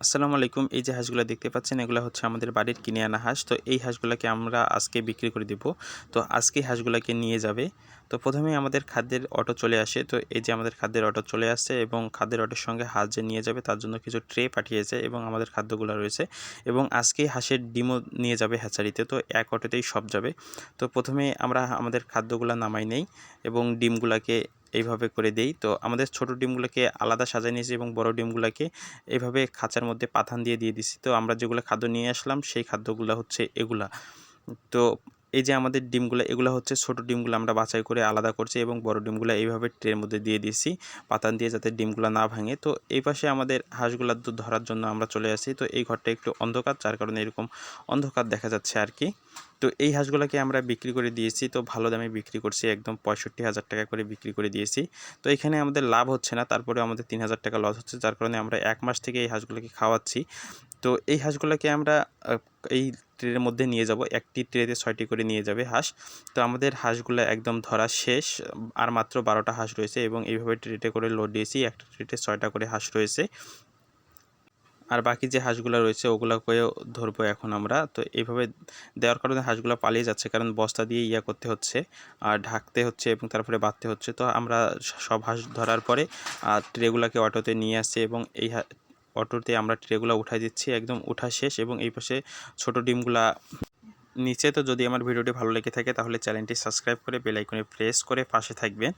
আসসালামু আলাইকুম। এই যে হাঁসগুলো দেখতে পাচ্ছেন, এগুলো হচ্ছে আমাদের বাড়ির কিনে আনা হাঁস। তো এই হাঁসগুলোকে আমরা আজকে বিক্রি করে দেব। তো আজকে হাঁসগুলোকে নিয়ে যাবে। তো প্রথমে আমাদের খাদ্যের অটো চলে আসে। তো এই যে আমাদের খাদ্যের অটো চলে আসছে এবং খাদ্যের অটোর সঙ্গে হাঁস যে নিয়ে যাবে, তার জন্য কিছু ট্রে পাঠিয়েছে এবং আমাদের খাদ্যগুলো রয়েছে। এবং আজকেই হাঁসের ডিমও নিয়ে যাবে হ্যাচারিতে। তো এক অটোতেই সব যাবে। তো প্রথমে আমরা আমাদের খাদ্যগুলো নামাই নেই এবং ডিমগুলোকে এইভাবে করে দেই। তো আমাদের ছোট ডিমগুলোকে আলাদা সাজায় নিয়েছি এবং বড় ডিমগুলোকে এইভাবে খাঁচার মধ্যে পাথান দিয়ে দিয়ে দিছি। তো আমরা যেগুলো খাদ্য নিয়ে আসলাম, সেই খাদ্যগুলো হচ্ছে এগুলা। তো এই যে আমাদের ডিমগুলো, এগুলো হচ্ছে ছোট ডিমগুলো আমরা বাছাই করে আলাদা করছি এবং বড় ডিমগুলো এইভাবে ট্রের মধ্যে দিয়ে দিয়েছি পাতান দিয়ে যাতে ডিমগুলো না ভাঙে। তো এই পাশে আমাদের হাঁসগুলো দুধ ধরার জন্য আমরা চলে আসি। তো এই ঘরটা একটু অন্ধকার, যার কারণে এরকম অন্ধকার দেখা যাচ্ছে আর কি। তো এই হাঁসগুলোকে আমরা বিক্রি করে দিয়েছি। তো ভালো দামে বিক্রি করছি, একদম পঁয়ষট্টি হাজার টাকা করে বিক্রি করে দিয়েছি। তো এখানে আমাদের লাভ হচ্ছে না, তারপরে আমাদের তিন হাজার টাকা লস হচ্ছে, যার কারণে আমরা এক মাস থেকে এই হাঁসগুলোকে খাওয়াচ্ছি। তো এই হাঁসগুলোকে আমরা এই ট্রের মধ্যে নিয়ে যাব, একটি ট্রেতে ছয়টি করে নিয়ে যাবে হাঁস। তো আমাদের হাঁসগুলো একদম ধরা শেষ, আর মাত্র বারোটা হাঁস রয়েছে এবং এইভাবে ট্রেটে করে লোড দিয়েছি, একটা ট্রেটে ছয়টা করে হাঁস রয়েছে। আর বাকি যে হাঁসগুলো রয়েছে ওগুলোকেও ধরবো এখন আমরা। তো এইভাবে দেওয়ার কারণে হাঁসগুলো পালিয়ে যাচ্ছে, কারণ বস্তা দিয়ে ইয়া করতে হচ্ছে, আর ঢাকতে হচ্ছে এবং তারপরে বাঁধতে হচ্ছে। তো আমরা সব হাঁস ধরার পরে ট্রেগুলোকে অটোতে নিয়ে আসছে এবং এই অটোতে আমরা ট্রেগুলো উঠাই দিচ্ছি, একদম উঠা শেষ এবং এই পাশে ছোটো ডিমগুলা নিচে। তো যদি আমার ভিডিওটি ভালো লেগে থাকে, তাহলে চ্যানেলটি সাবস্ক্রাইব করে বেল আইকনে প্রেস করে পাশে থাকবেন।